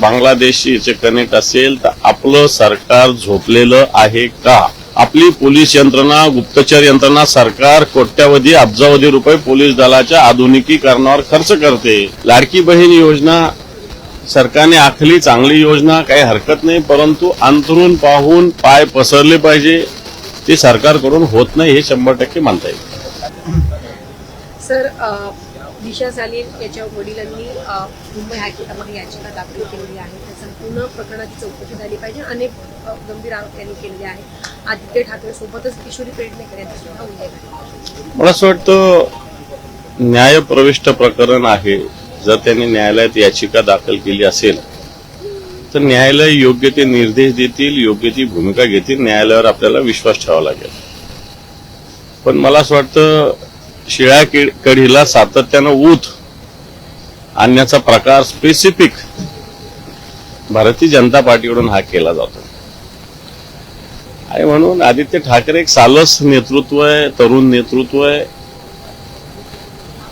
बांगलादेशीचे connect असेल तर आपलं सरकार झोपलेलं आहे का? आपली पोलीस यंत्रणा गुप्तचर यंत्रणा सरकार कोट्यावधी अब्जावधी रुपये पोलीस दलाच्या आधुनिकीकरणावर खर्च करते. लाडकी बहीण योजना सरकारने आखली चांगली योजना काही हरकत नाही परंतु अंतरून पाहून पाय पसरले पाहिजे. ते सरकारकडून होत नाही हे शंभर टक्के मानता येईल. सर दिशा सालील याच्या वडिलांनी मुंबई हायकोर्टामध्ये याचिका दाखल केलेली आहे. त्या संपूर्ण प्रकरणाची चौकशी झाली पाहिजे. अनेक गंभीर आरोप त्यांनी केलेले आहेत. आदित्य ठाकरे सोबतच किशोरी पेडणेकर यांचा सुद्धा उल्लेख आहे. मला असं वाटतं न्यायप्रविष्ट प्रकरण आहे. जर त्यांनी न्यायालयात याचिका दाखल केली असेल तर न्यायालय योग्य ते निर्देश देतील योग्य ती भूमिका घेतील. न्यायालयावर आपल्याला विश्वास ठेवावा लागेल. पण मला असं वाटतं शिळ्या कढीला सातत्यानं ऊत आणण्याचा प्रकार स्पेसिफिक भारतीय जनता पार्टीकडून हा केला जातो. आणि म्हणून आदित्य ठाकरे एक सालस नेतृत्व आहे तरुण नेतृत्व आहे.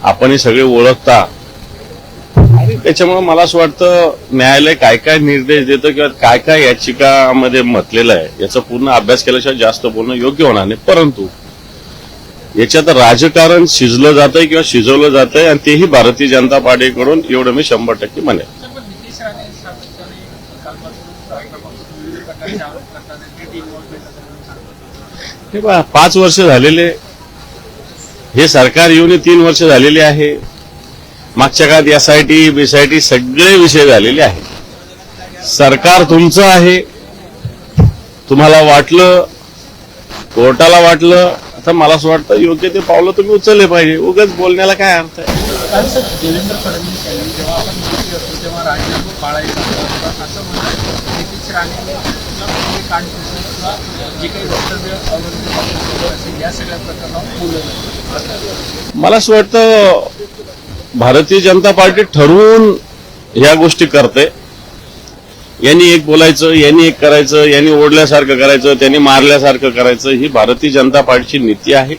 आपण हे सगळे ओळखता. आणि त्याच्यामुळे मला असं वाटतं न्यायालय काय काय निर्देश देतं किंवा काय काय याचिकामध्ये म्हटलेलं आहे याचा पूर्ण अभ्यास केल्याशिवाय जास्त बोलणं योग्य होणार नाही. परंतु याच्यात राजकारण शिजलं जातंय किंवा शिजवलं जातंय आणि तेही भारतीय जनता पार्टीकडून एवढं मी शंभर टक्के म्हणेन. हे पाच वर्ष झालेले हे सरकार येऊन तीन वर्ष झालेले आहे. मागच्या काळात एस आय एसआयटी बीसायटी सगळे विषय झालेले आहेत. सरकार तुमचं आहे. तुम्हाला वाटलं कोर्टाला वाटलं आता मला असं वाटतं योग्य ते पावलं तुम्ही उचलले पाहिजे. उगाच बोलण्याला काय अर्थ आहे? देवेंद्र फडणवीस यांनी जेव्हा आपण मंत्री असतो तेव्हा राजीनामा पाळायचा असं म्हणतात नितीश राणेने जे काही वक्तव्य असेल या सगळ्या प्रकरणावर मला असं वाटतं भारतीय जनता पार्टी ठरवून ह्या गोष्टी करते. यांनी एक बोलायचं यांनी एक करायचं यांनी ओढल्यासारखं करायचं त्यांनी मारल्यासारखं करायचं ही भारतीय जनता पार्टीची नीती आहे.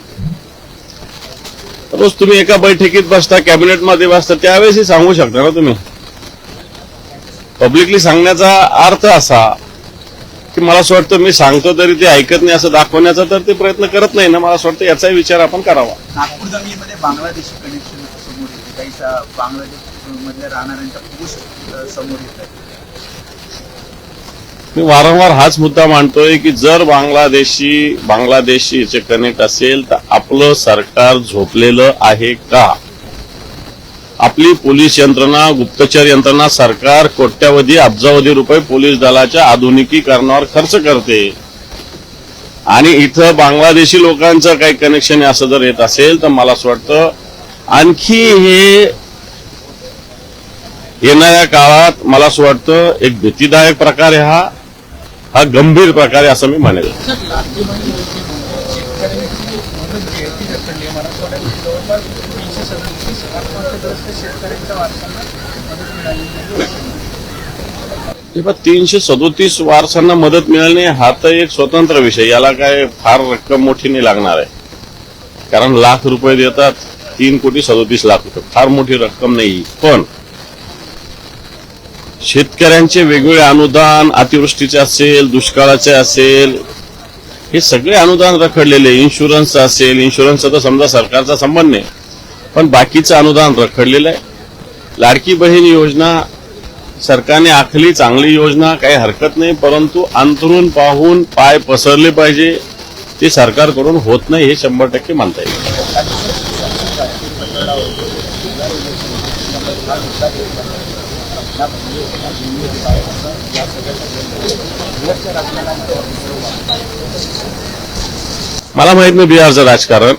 रोज तुम्ही एका बैठकीत बसता कॅबिनेटमध्ये बसता त्यावेळेसही सांगू शकता ना तुम्ही? पब्लिकली सांगण्याचा अर्थ असा की मला असं वाटतं मी सांगतो तरी ते ऐकत नाही असं दाखवण्याचा तर ते प्रयत्न करत नाही ना मला असं वाटतं याचाही विचार आपण करावा. नागपूर जमिनीमध्ये बांगलादेशी कनेक्शन समोर येते. काही बांगलादेश मधल्या राहणाऱ्यांचा पुरुष समोर येत आहे मी वारंवार हाच मुद्दा मांडतोय की जर बांगलादेशी बांगलादेशीचे कनेक्ट असेल तर आपलं सरकार झोपलेलं आहे का? आपली पोलीस यंत्रणा गुप्तचर यंत्रणा सरकार कोट्यावधी अब्जावधी रुपये पोलीस दलाच्या आधुनिकीकरणावर खर्च करते. आणि इथं बांगलादेशी लोकांचं काही कनेक्शन असं जर येत असेल तर मला असं वाटतं आणखी हे येणाऱ्या काळात मला असं वाटतं एक भीतीदायक प्रकार आहे हा. हा गंभीर प्रकारे असं मी म्हणेल तीनशे तीनशे सदोतीस वारसांना मदत मिळाली हा तर एक स्वतंत्र विषय. याला काय फार रक्कम मोठी नाही लागणार आहे. कारण लाख रुपये देतात तीन कोटी सदोतीस लाख रुपये. फार मोठी रक्कम नाही. पण शेतकऱ्यांचे वेगवेगळे अनुदान अतिवृष्टीचे असेल दुष्काळाचे असेल हे सगळे अनुदान रखडलेले. इन्शुरन्स असेल इन्शुरन्सचा तर समजा सरकारचा संबंध नाही. पण बाकीचं अनुदान रखडलेलं आहे. लाडकी बहीण योजना सरकारने आखली चांगली योजना काही हरकत नाही परंतु अंतरून पाहून पाय पसरले पाहिजे. ते सरकारकडून होत नाही हे शंभर टक्के मानता येईल. मला माहीत नाही बिहारचं राजकारण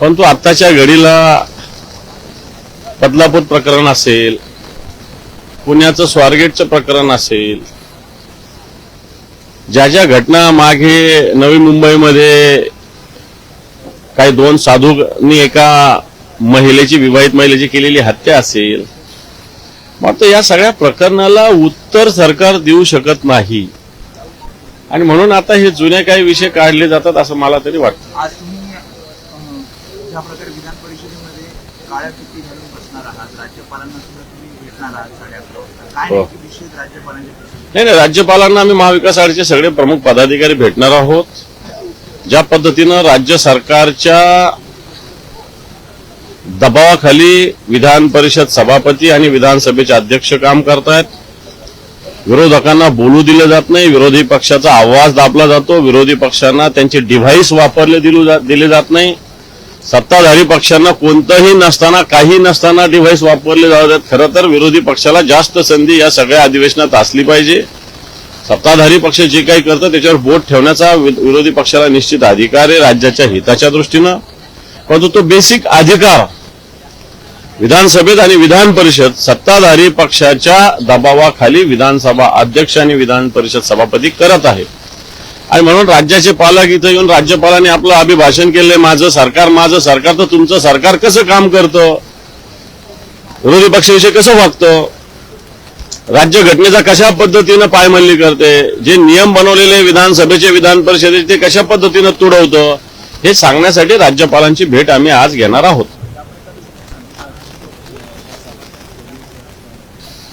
परंतु आत्ताच्या घडीला बदलापूर प्रकरण असेल पुण्याचं स्वारगेटचं प्रकरण असेल ज्या ज्या घटना मागे नवी मुंबईमध्ये काही दोन साधूंनी एका महिलेची विवाहित महिलेची केलेली हत्या असेल मात्र या सगळ्या प्रकरणाला उत्तर सरकार देऊ शकत नाही. आणि म्हणून आता हे जुने काही विषय काढले जातात असं मला तरी वाटतं. आज तुम्ही अ, ज्या प्रकारे विधान परिषदेमध्ये काळ्या फिती घालून बसणार आहात राज्यपालांना सुद्धा तुम्ही भेटणार आहात साडे अकरा वाजता काय हो. नेमके विषय आहेत राज्यपालांचे नाही नाही राज्यपालांना आम्ही महाविकास आघाडीचे सगळे प्रमुख पदाधिकारी भेटणार आहोत. ज्या पद्धतीनं राज्य सरकारच्या दबावाखाली विधान परिषद सभापती आणि विधानसभेचे अध्यक्ष काम करतायत. विरोधकांना बोलू दिलं जात नाही विरोधी पक्षाचा आवाज दाबला जातो विरोधी पक्षांना त्यांचे डिव्हाइस वापरले दिले जात नाही. सत्ताधारी पक्षांना कोणतंही नसताना काही नसताना डिव्हाइस वापरले जातात खरं तर विरोधी पक्षाला जास्त संधी या सगळ्या अधिवेशनात असली पाहिजे. सत्ताधारी पक्ष जे काही करतं त्याच्यावर बोट ठेवण्याचा वि- विरोधी पक्षाला निश्चित अधिकार आहे राज्याच्या हिताच्या दृष्टीनं. परंतु तो बेसिक अधिकार. विधानसभेत आणि विधान परिषद सत्ताधारी पक्षाच्या दबावाखाली विधानसभा अध्यक्ष आणि विधान परिषद सभापती करत आहे आणि म्हणून राज्याचे पालक इथं येऊन राज्यपालांनी आपलं अभिभाषण केलंय माझं सरकार माझं सरकार तर तुमचं सरकार कसं काम करतं? विरोधी पक्षाविषयी कसं वागतं? राज्यघटनेचा कशा पद्धतीनं पायमल्ली करते? जे नियम बनवलेले विधानसभेचे विधान परिषदेचे ते कशा पद्धतीनं तुडवतं? हे सांगण्यासाठी राज्यपालांची भेट आम्ही आज घेणार आहोत.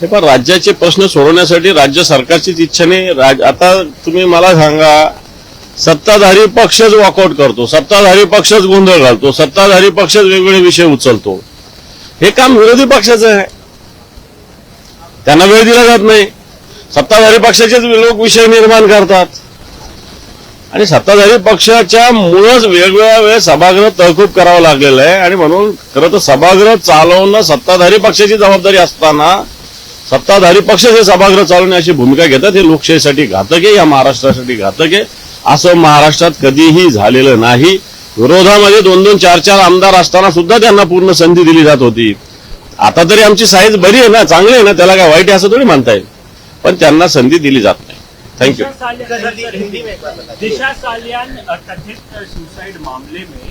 हे पण राज्याचे प्रश्न सोडवण्यासाठी राज्य सरकारचीच इच्छा नाही. राज- आता तुम्ही मला सांगा सत्ताधारी पक्षच वॉकआउट करतो सत्ताधारी पक्षच गोंधळ घालतो सत्ताधारी पक्षच वेगवेगळे विषय उचलतो. हे काम विरोधी पक्षाचं आहे. त्यांना वेळ दिला जात नाही. सत्ताधारी पक्षाचेच लोक विषय निर्माण करतात. आणि सत्ताधारी पक्षाच्या मुळच वेगवेगळ्या वेळेस सभागृह तहकूब करावं लागलेलं आहे. आणि म्हणून खरं तर सभागृह चालवणं सत्ताधारी पक्षाची जबाबदारी असताना सत्ताधारी पक्ष हे सभागृह अशी भूमिका घेतात. हे लोकशाहीसाठी घातक आहे या महाराष्ट्रासाठी घातक आहे. असं महाराष्ट्रात कधीही झालेलं नाही. विरोधामध्ये दोन दोन चार चार आमदार असताना सुद्धा त्यांना पूर्ण संधी दिली जात होती. आता तरी आमची साईज बरी आहे ना चांगली आहे ना त्याला काय वाईट आहे असं थोडी म्हणता येईल. पण त्यांना संधी दिली जात नाही थँक्यू दिशा सालियान दिशा सालियान कथित सुसाइड मामले में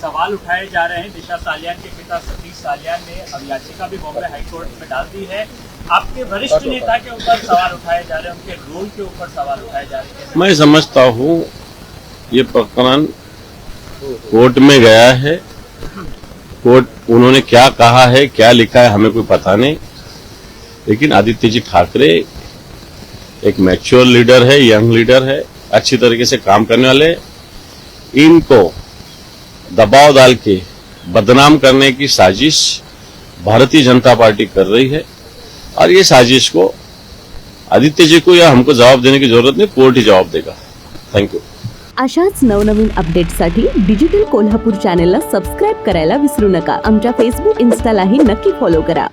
सवाल उठाए जा रहे हैं। दिशा सालियान के पिता सतीश सालियान ने अब याचिका भी बॉम्बे हाईकोर्ट में डाल दी है। आपके वरिष्ठ नेता के ऊपर सवाल उठाए जा रहे हैं उनके रोल के ऊपर सवाल उठाए जा रहे हैं। मैं समझता हूँ ये प्रकरण कोर्ट में गया है। कोर्ट उन्होंने क्या कहा है क्या लिखा है हमें कोई पता नहीं। लेकिन आदित्य जी ठाकरे एक मैच्योर लीडर है यंग लीडर है अच्छी तरीके से काम करने वाले। इनको दबाव डाल के बदनाम करने की साजिश भारतीय जनता पार्टी कर रही है। और ये साजिश को आदित्य जी को या हमको जवाब देने की जरूरत नहीं कोर्ट ही जवाब देगा। थैंक यू अशाच नवनवीन अपडेट्ससाठी डिजिटल कोल्हापूर चॅनेलला सबस्क्राईब करायला विसरू नका. आमच्या फेसबुक इन्स्टालाही नक्की फॉलो करा.